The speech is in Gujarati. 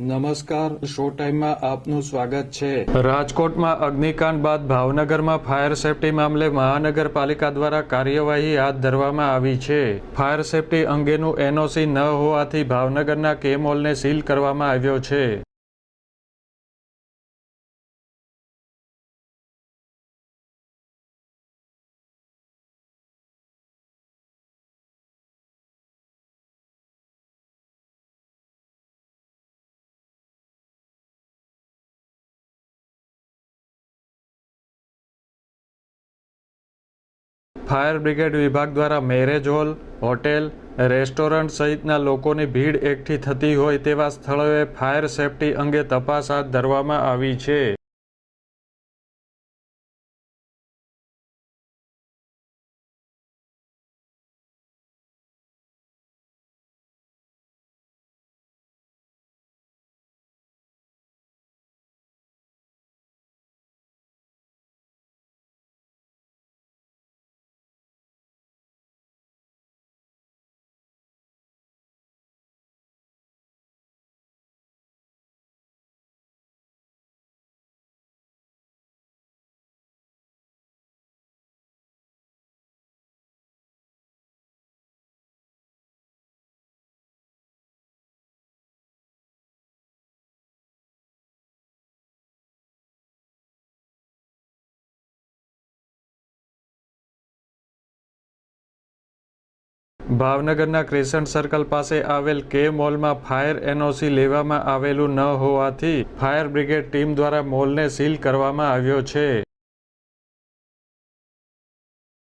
નમસ્કાર, શો ટાઈમમાં આપનું સ્વાગત છે. રાજકોટમાં અગ્નિકાંડ બાદ ભાવનગરમાં ફાયર સેફટી મામલે મહાનગરપાલિકા દ્વારા કાર્યવાહી હાથ ધરવામાં આવી છે. ફાયર સેફટી અંગેનું એનઓસી ન હોવાથી ભાવનગરના કે મોલને સીલ કરવામાં આવ્યો છે. ફાયર બ્રિગેડ વિભાગ દ્વારા મેરેજ હોલ, હોટેલ, રેસ્ટોરન્ટ સહિતના લોકોની ભીડ એકઠી થતી હોય તેવા સ્થળોએ ફાયર સેફટી અંગે તપાસ હાથ ધરવામાં આવી છે. ભાવનગરના ક્રેસન્ટ સર્કલ પાસે આવેલ કે મોલમાં ફાયર એનઓસી લેવામાં આવેલું ન હોવાથી ફાયર બ્રિગેડ ટીમ દ્વારા મોલને સીલ કરવામાં આવ્યો છે.